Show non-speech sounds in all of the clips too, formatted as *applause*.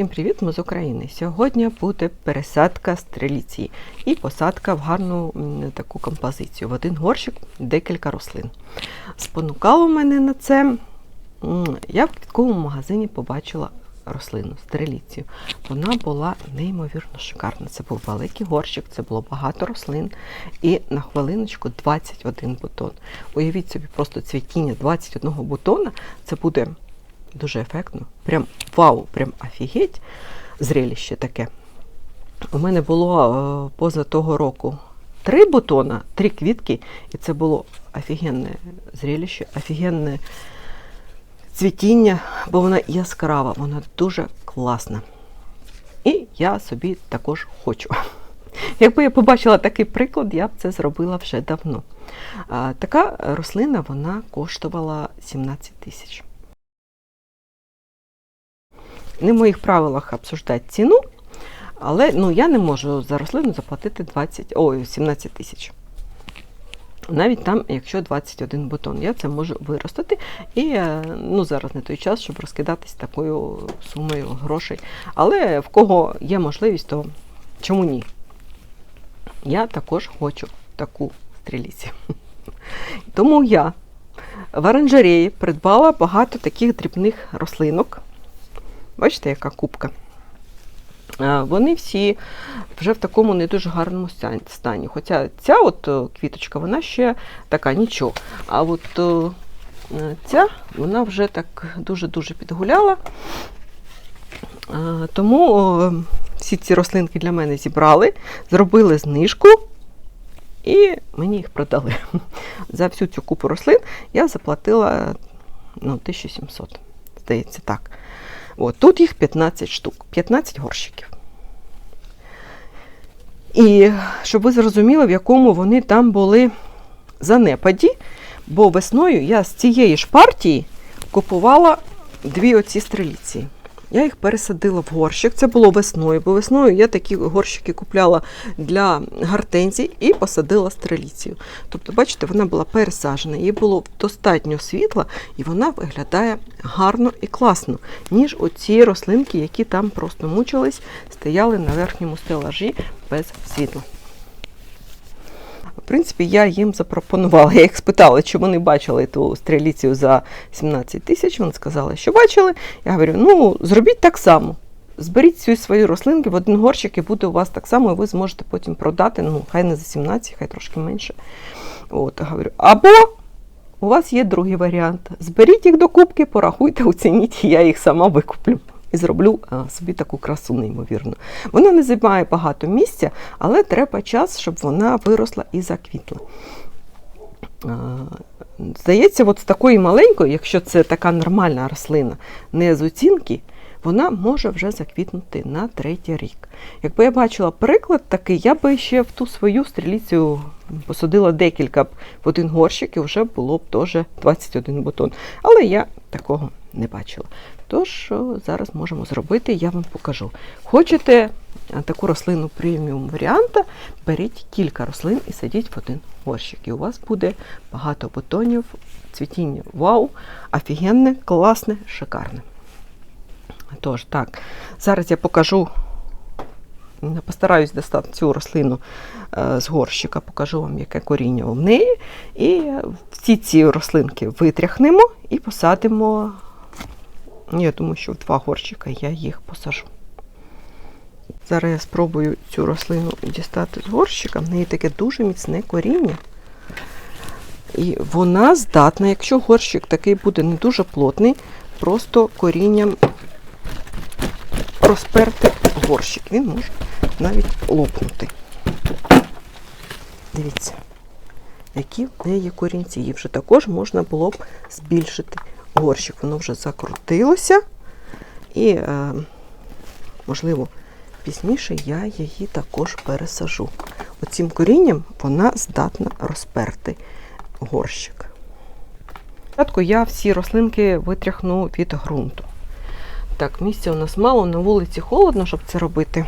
Всім привіт, ми з України. Сьогодні буде пересадка стреліції і посадка в гарну таку композицію. В один горщик декілька рослин. Спонукало мене на це. Я в квітковому магазині побачила рослину стреліцію. Вона була неймовірно шикарна. Це був великий горщик, це було багато рослин. І на хвилиночку 21 бутон. Уявіть собі, просто цвітіння 21 бутона. Це буде дуже ефектно. Прям вау, прям офігеть зрелище таке. У мене було е, поза того року три бутона, три квітки, і це було офігенне зрелище, офігенне цвітіння, бо вона яскрава, вона дуже класна. І я собі також хочу. *laughs* Якби я побачила такий приклад, я б це зробила вже давно. Така рослина вона коштувала 17 тисяч. Не в моїх правилах обсуждати ціну, але ну, я не можу за рослину заплатити 20, ой, 17 тисяч. Навіть там, якщо 21 бутон, я це можу виростити. І е, ну, зараз не той час, щоб розкидатись такою сумою грошей. Але в кого є можливість, то чому ні? Я також хочу таку стріліці. Тому я в оранжереї придбала багато таких дрібних рослинок. Бачите, яка кубка? Вони всі вже в такому не дуже гарному стані. Хоча ця от е, квіточка, вона ще така нічого. А от е, ця, вона вже так дуже-дуже підгуляла. Тому всі ці рослинки для мене зібрали, зробили знижку і мені їх продали. *laughs* За всю цю купу рослин я заплатила ну, 1700, здається, так. От, тут їх 15 штук, 15 горщиків. І щоб ви зрозуміли, в якому вони там були занепаді, бо весною я з цієї ж партії купувала дві оці стреліці. Я їх пересадила в горщик. Це було весною, бо весною я такі горщики купляла для гортензій і посадила стреліцію. Тобто, бачите, вона була пересаджена, їй було достатньо світла, і вона виглядає гарно і класно, ніж оці рослинки, які там просто мучились, стояли на верхньому стелажі без світла. В принципі, я їм запропонувала. Я їх спитала, чи вони бачили ту стріліцію за 17 тисяч. Вони сказали, що бачили. Я говорю, ну зробіть так само. Зберіть всі свої рослинки в один горщик, і буде у вас так само, і ви зможете потім продати. Ну, хай не за 17, хай трошки менше. От, говорю. Або у вас є другий варіант. Зберіть їх до кубки, порахуйте, оцініть, і я їх сама викуплю. І зроблю собі таку красу, неймовірно. Вона не займає багато місця, але треба час, щоб вона виросла і заквітла. Здається, от з такої маленької, якщо це така нормальна рослина, не з оцінки, вона може вже заквітнути на третій рік. Якби я бачила приклад такий, я би ще в ту свою стріліцю посадила декілька б в один горщик і вже було б теж 21 бутон. Але я такого не бачила. Тож о, зараз можемо зробити, я вам покажу. Хочете таку рослину преміум варіанта, беріть кілька рослин і садіть в один горщик. І у вас буде багато бутонів, цвітіння. Вау! Офігенне, класне, шикарне. Тож, так, зараз я покажу, постараюсь достати цю рослину е, з горщика, покажу вам, яке коріння в неї. І всі ці рослинки витряхнемо і посадимо. Я думаю, що в два горщика я їх посажу. Зараз я спробую цю рослину дістати з горщика. В неї таке дуже міцне коріння. І вона здатна, якщо горщик такий буде не дуже плотний, просто корінням розперти горщик. Він може навіть лопнути. Дивіться, які в неї корінці. Її вже також можна було б збільшити горщик. Воно вже закрутилося. І, е, можливо, пізніше я її також пересажу. Оцім корінням вона здатна розперти горщик. Спочатку я всі рослинки витряхну від ґрунту. Так, місця у нас мало, на вулиці холодно, щоб це робити.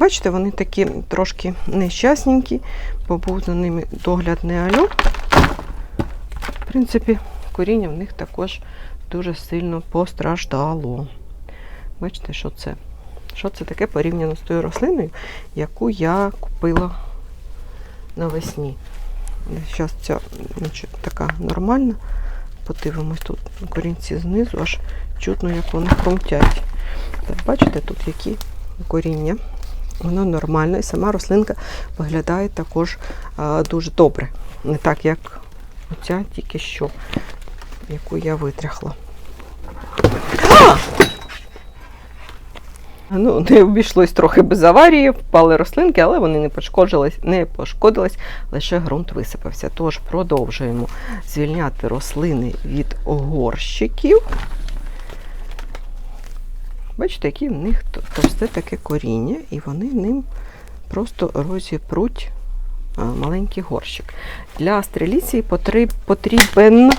Бачите, вони такі трошки нещасненькі, бо був за ними догляд не алю. В принципі, коріння в них також дуже сильно постраждало. Бачите, що це? Що це таке порівняно з тою рослиною, яку я купила навесні. Зараз ця така нормальна. Подивимось тут корінці знизу, аж чутно, як вони хрумтять. Так, бачите, тут які коріння. Воно нормальне, і сама рослинка виглядає також а, дуже добре. Не так, як оця тільки що, яку я витряхла. Ну, не обійшлось трохи без аварії, впали рослинки, але вони не пошкодились, не пошкодились, лише ґрунт висипався. Тож продовжуємо звільняти рослини від горщиків. Бачите, які в них то- товсте таке коріння, і вони ним просто розіпруть маленький горщик. Для стреліції потрібен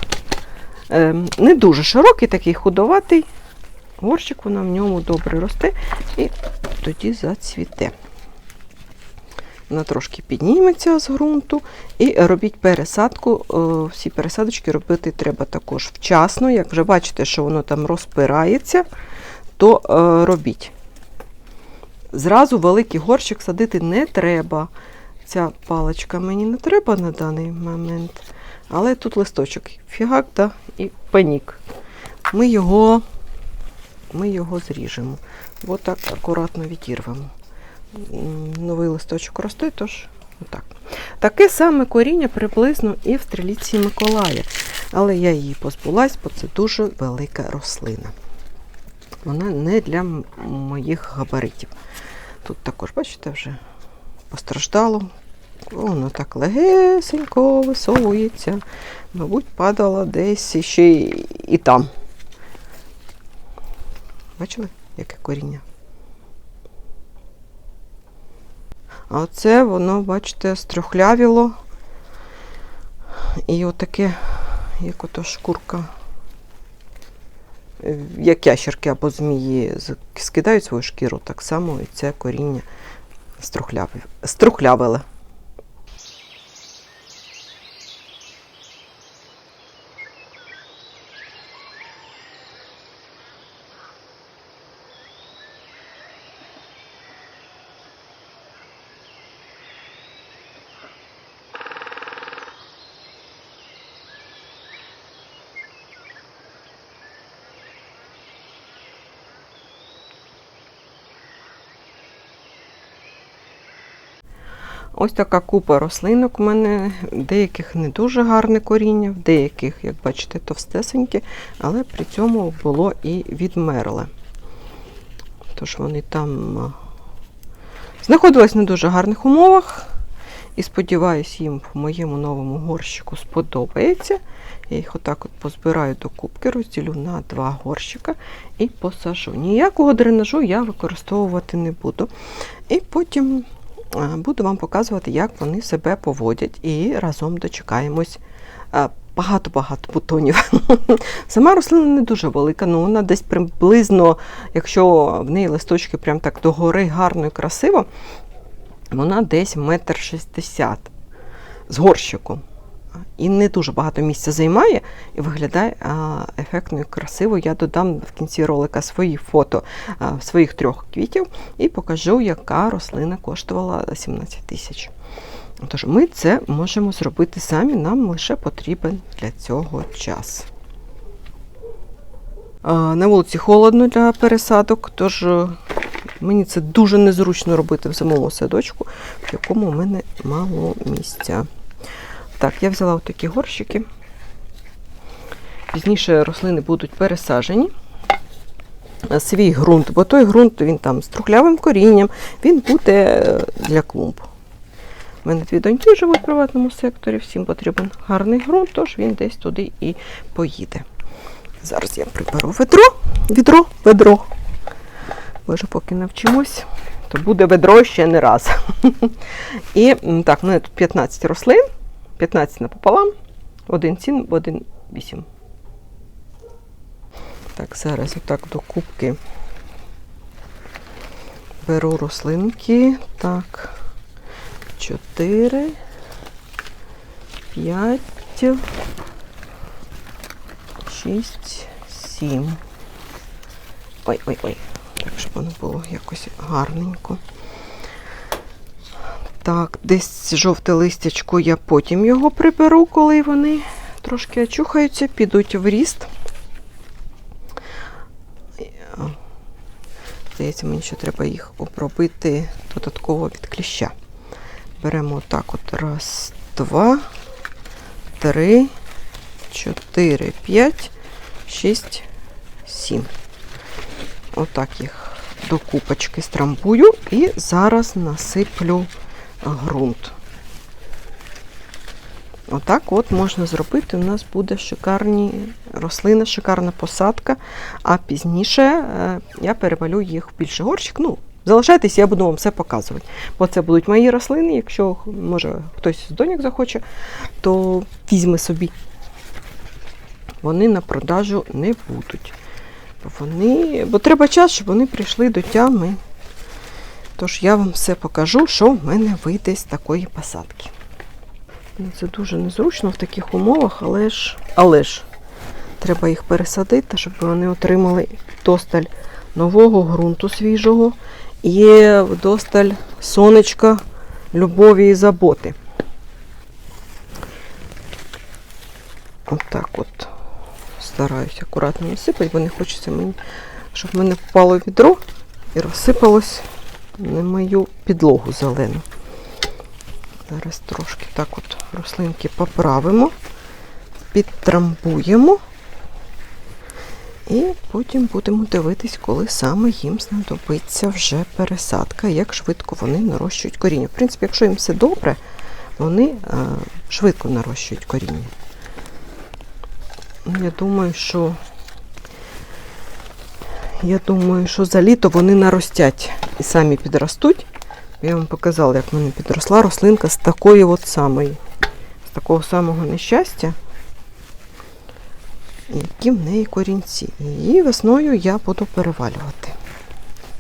ем, не дуже широкий, такий худоватий горщик, вона в ньому добре росте і тоді зацвіте. Вона трошки підніметься з ґрунту і робіть пересадку. Е, Всі пересадочки робити треба також вчасно. Як вже бачите, що воно там розпирається, то е, робіть. Зразу великий горщик садити не треба. Ця паличка мені не треба на даний момент. Але тут листочок фігак да, і панік. Ми його ми його зріжемо. Ось так акуратно відірвемо. Новий листочок росте, тож отак. Таке саме коріння приблизно і в стріліці Миколая. Але я її позбулась, бо це дуже велика рослина. Вона не для моїх габаритів. Тут також, бачите, вже постраждало. Воно так легесенько висовується. Мабуть, падало десь ще і там. Бачили, яке коріння? А оце воно, бачите, стрюхлявіло. І отаке, як ото шкурка, як ящерки або змії скидають свою шкіру, так само і це коріння струхляве- Ось така купа рослинок у мене, деяких не дуже гарне коріння, в деяких, як бачите, товстесенькі, але при цьому було і відмерле. Тож вони там знаходились на дуже гарних умовах. І сподіваюсь, їм в моєму новому горщику сподобається. Я їх отак от позбираю до кубки, розділю на два горщика і посажу. Ніякого дренажу я використовувати не буду. І потім буду вам показувати, як вони себе поводять. І разом дочекаємось багато-багато бутонів. *laughs* Сама рослина не дуже велика, ну вона десь приблизно, якщо в неї листочки прям так догори гарно і красиво, вона десь метр шістдесят з горщиком. І не дуже багато місця займає і виглядає ефектно і красиво. Я додам в кінці ролика свої фото своїх трьох квітів і покажу, яка рослина коштувала 17 тисяч. Тож ми це можемо зробити самі, нам лише потрібен для цього час. На вулиці холодно для пересадок, тож е, мені це дуже незручно робити в самому садочку, в якому у мене мало місця. Так, я взяла отакі горщики. Пізніше рослини будуть пересаджені. Е, Свій ґрунт, бо той ґрунт він там з трухлявим корінням, він буде е, для клумб. У мене дві доньки живуть в приватному секторі, всім потрібен гарний ґрунт, тож він десь туди і поїде. Зараз я приберу ведро, відро, ведро. Може, поки навчимось, то буде ведро ще не раз. *laughs* І так, у мене тут 15 рослин, 15 напополам, один цін, один вісім. Так, зараз отак до кубки беру рослинки. Так, 4, 5, 6, 7. Ой, ой, ой. Так, щоб воно було якось гарненько. Так, десь жовте листячко я потім його приберу, коли вони трошки очухаються, підуть в ріст. Здається, мені ще треба їх обробити додатково від кліща. Беремо отак от. Раз, два, три, чотири, п'ять, шість, сім. Отак їх до купочки страмбую і зараз насиплю ґрунт. Отак от можна зробити. У нас буде шикарні рослини, шикарна посадка. А пізніше е, я перевалю їх в більший горщик. Ну, залишайтесь, я буду вам все показувати. Бо це будуть мої рослини. Якщо може хтось з доньок захоче, то візьме собі. Вони на продажу не будуть. Вони, бо треба час, щоб вони прийшли до тями. Тож я вам все покажу, що в мене вийде з такої посадки. Ну, Це дуже незручно в таких умовах, але ж, але ж треба їх пересадити, щоб вони отримали досталь нового ґрунту свіжого і досталь сонечка, любові і заботи. Отак от стараюся акуратно насипати, бо не хочеться мені, щоб в мене впало відро і розсипалось на мою підлогу зелену. Зараз трошки так от рослинки поправимо, підтрамбуємо. І потім будемо дивитись, коли саме їм знадобиться вже пересадка, як швидко вони нарощують коріння. В принципі, якщо їм все добре, вони е, швидко нарощують коріння. Я думаю, що я думаю, що за літо вони наростять і самі підростуть. Я вам показала, як в мене підросла рослинка з такої от самої, з такого самого нещастя, які в неї корінці. І весною я буду перевалювати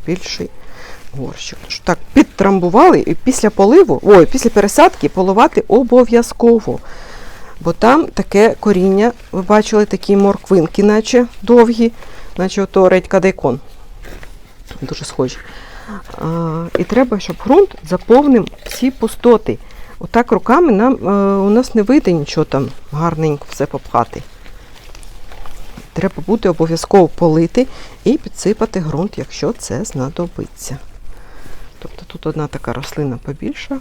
більший горщик. Тож Так, підтрамбували і після поливу, ой, після пересадки поливати обов'язково. Бо там таке коріння, ви бачили такі морквинки, наче довгі, наче ото редька дайкон. Дуже схожі. А, і треба, щоб ґрунт заповнив всі пустоти. Отак руками нам, е, у нас не вийде нічого там гарненько все попхати. Треба буде обов'язково полити і підсипати ґрунт, якщо це знадобиться. Тобто тут одна така рослина побільша,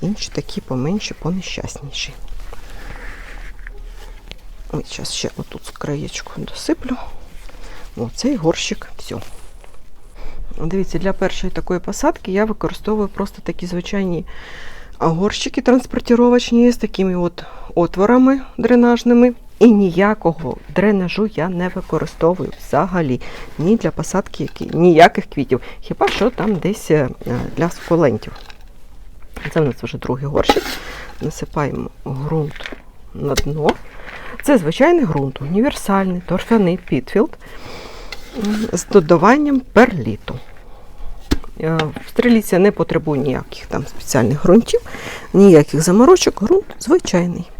інші такі поменші, понещасніші. Ой, зараз ще отут краєчку досиплю. Оцей горщик, все. Дивіться, для першої такої посадки я використовую просто такі звичайні горщики транспортировочні з такими от отворами дренажними. І ніякого дренажу я не використовую взагалі. Ні для посадки ніяких квітів. Хіба що там десь е, для сукулентів. Це в нас вже другий горщик. Насипаємо ґрунт на дно. Це звичайний ґрунт, універсальний, торфяний підфілд з додаванням перліту. Е, В стріліця не потребує ніяких там спеціальних ґрунтів, ніяких заморочок, ґрунт звичайний.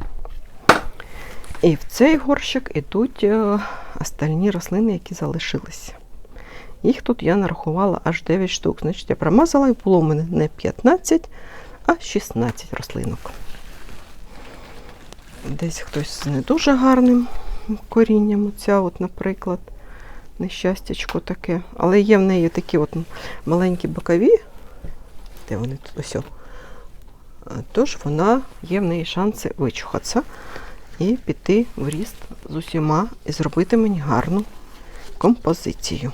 І в цей горщик йдуть е, остальні рослини, які залишилися. Їх тут я нарахувала аж 9 штук. Значить, я промазала і було в мене не 15, а 16 рослинок. Десь хтось з не дуже гарним корінням, оця, от, наприклад, нещастячко таке. Але є в неї такі от маленькі бокові, де вони тут ось. Тож вона є в неї шанси вичухатися і піти в ріст з усіма і зробити мені гарну композицію.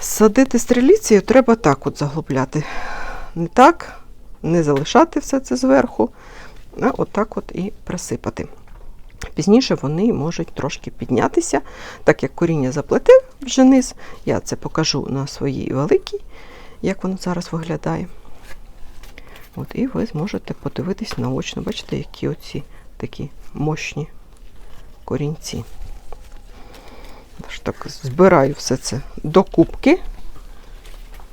Садити стріліцію треба так от заглубляти. Не так, не залишати все це зверху, отак от і присипати. Пізніше вони можуть трошки піднятися, так як коріння заплете вже низ. Я це покажу на своїй великій, як воно зараз виглядає. От, І ви зможете подивитись наочно. Бачите, які оці такі мощні корінці. Тож так збираю все це до кубки.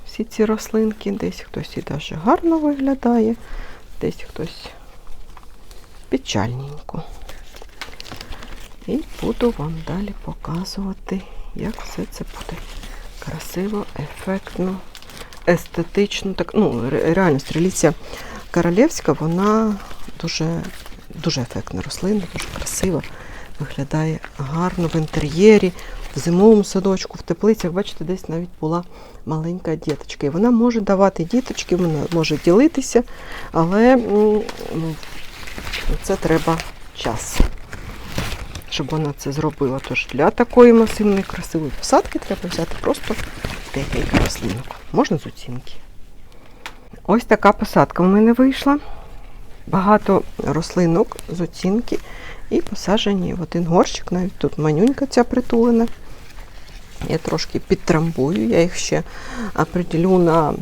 Всі ці рослинки. Десь хтось і даже гарно виглядає, десь хтось печальненько. І буду вам далі показувати, як все це буде Красиво, ефектно, естетично. Так, ну, реально, стріліця королівська, вона дуже, дуже ефектна рослина, дуже красива. Виглядає гарно в інтер'єрі, в зимовому садочку, в теплицях. Бачите, десь навіть була маленька діточка. І вона може давати діточки, вона може ділитися, але ну, це треба час, щоб вона це зробила. Тож для такої масивної красивої посадки треба взяти просто декілька рослинок. Можна з оцінки. Ось така посадка в мене вийшла. Багато рослинок з оцінки і посаджені в один горщик. Навіть тут манюнька ця притулена. Я трошки підтрамбую, я їх ще определю на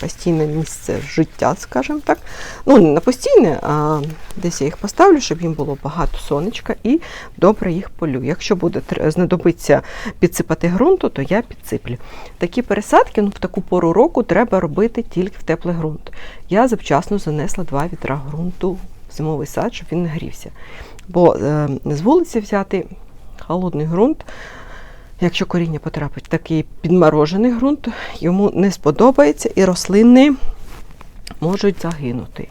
постійне місце життя, скажімо так. Ну, не на постійне, а десь я їх поставлю, щоб їм було багато сонечка і добре їх полю. Якщо буде знадобиться підсипати ґрунту, то я підсиплю. Такі пересадки ну, в таку пору року треба робити тільки в теплий ґрунт. Я завчасно занесла два вітра ґрунту в зимовий сад, щоб він не грівся. Бо е, з вулиці взяти холодний ґрунт. Якщо коріння потрапить в такий підморожений ґрунт, йому не сподобається і рослини можуть загинути.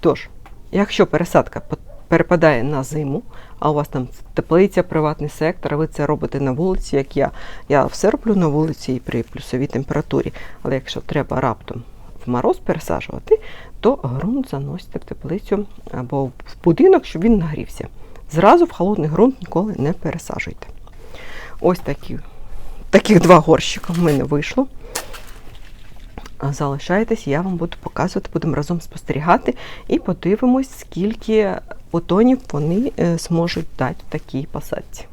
Тож, якщо пересадка перепадає на зиму, а у вас там теплиця, приватний сектор, а ви це робите на вулиці, як я. Я все роблю на вулиці і при плюсовій температурі. Але якщо треба раптом в мороз пересаджувати, то ґрунт заносите в теплицю або в будинок, щоб він нагрівся. Зразу в холодний ґрунт ніколи не пересаджуйте. Ось такі, таких два горщика в мене вийшло. Залишайтесь, я вам буду показувати, будемо разом спостерігати і подивимось, скільки бутонів вони е, зможуть дати в такій посадці.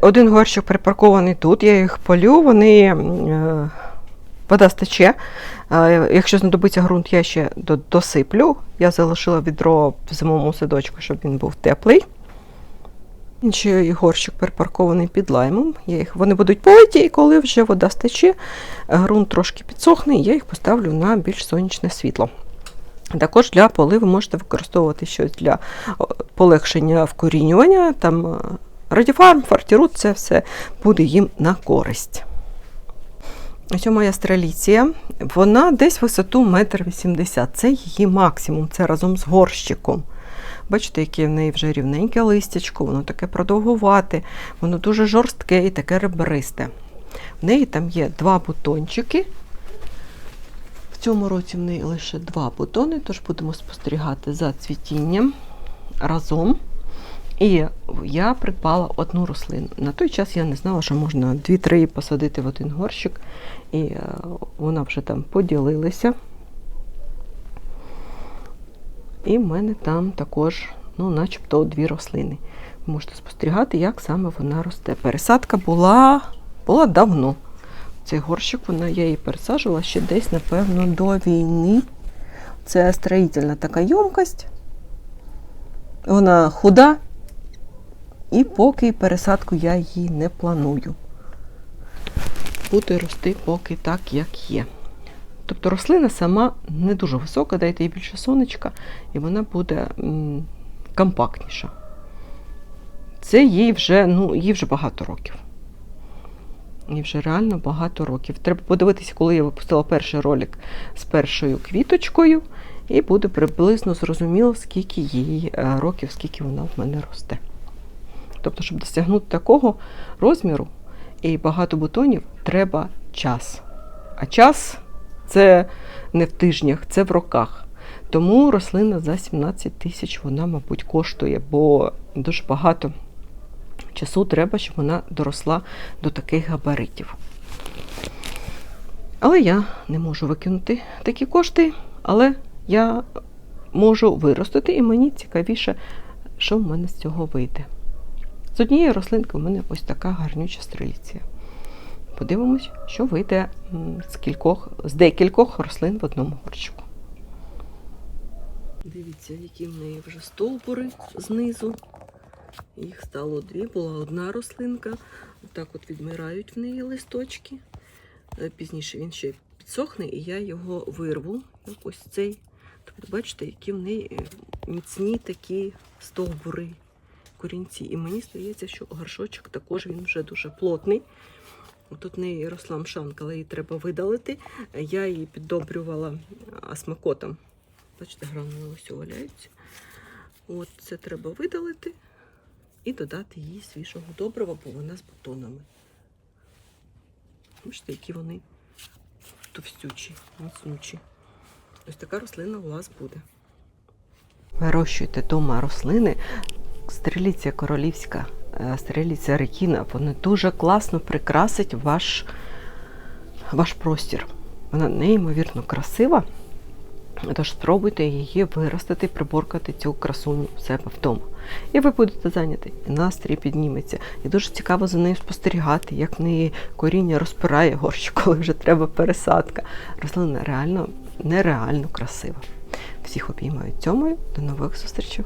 Один горщик припаркований тут, я їх полю, вони е, вода стече. Е, Якщо знадобиться ґрунт, я ще досиплю. Я залишила відро в зимовому садочку, щоб він був теплий. Інший горщик припаркований під лаймом. Я їх, вони будуть политі, і коли вже вода стече, ґрунт трошки підсохне, я їх поставлю на більш сонячне світло. Також для поливу можете використовувати щось для полегшення вкорінювання. Там е, радіфарм, фартірут, це все буде їм на користь. Ось моя стреліція. Вона десь висоту 1,80 м. Це її максимум, це разом з горщиком. Бачите, яке в неї вже рівненьке листячко, воно таке продовгувате, воно дуже жорстке і таке ребристе. В неї там є два бутончики. В цьому році в неї лише два бутони, тож будемо спостерігати за цвітінням разом. І я придбала одну рослину. На той час я не знала, що можна 2-3 посадити в один горщик, і е, вона вже там поділилася. І в мене там також, ну, начебто, дві рослини. Ви можете спостерігати, як саме вона росте. Пересадка була, була давно. Цей горщик вона, я її пересаджувала ще десь, напевно, до війни. Це строїтельна така ємкость. Вона худа, і поки пересадку я її не планую. Буде рости поки так, як є. Тобто рослина сама не дуже висока, дайте їй більше сонечка, і вона буде компактніша. Це їй вже, ну, їй вже багато років. Їй вже реально багато років. Треба подивитися, коли я випустила перший ролик з першою квіточкою, і буде приблизно зрозуміло, скільки їй е, років, скільки вона в мене росте. Тобто, щоб досягнути такого розміру і багато бутонів, треба час. А час це не в тижнях, це в роках. Тому рослина за 17 тисяч вона, мабуть, коштує, бо дуже багато часу треба, щоб вона доросла до таких габаритів. Але я не можу викинути такі кошти, але я можу виростити, і мені цікавіше, що в мене з цього вийде. З однієї рослинки в мене ось така гарнюча стреліція. Подивимось, що вийде з кількох, з декількох рослин в одному горщику. Дивіться, які в неї вже стовбури знизу. Їх стало дві, була одна рослинка. Так от відмирають в неї листочки. Е, Пізніше він ще підсохне, і я його вирву. Ось цей. Тобто, бачите, які в неї е, міцні такі стовбури, корінці. І мені здається, що горшочок також він вже дуже плотний. Тут в неї росла мшанка, але її треба видалити. Я її піддобрювала асмакотом. Бачите, гранули ось валяються. От це треба видалити і додати їй свіжого добрива, бо вона з бутонами. Бачите, які вони товстючі, міцнючі. Ось така рослина у вас буде. Вирощуйте вдома рослини. Стреліця королівська, стреліця рекіна, вони дуже класно прикрасять ваш, ваш простір. Вона неймовірно красива. Тож спробуйте її виростити, приборкати цю красуню в себе вдома. І ви будете зайняті, і настрій підніметься. І дуже цікаво за нею спостерігати, як в неї коріння розпирає горщик, *laughs* коли вже треба пересадка. Рослина реально нереально красива. Всіх обіймаю цьомою. До нових зустрічей!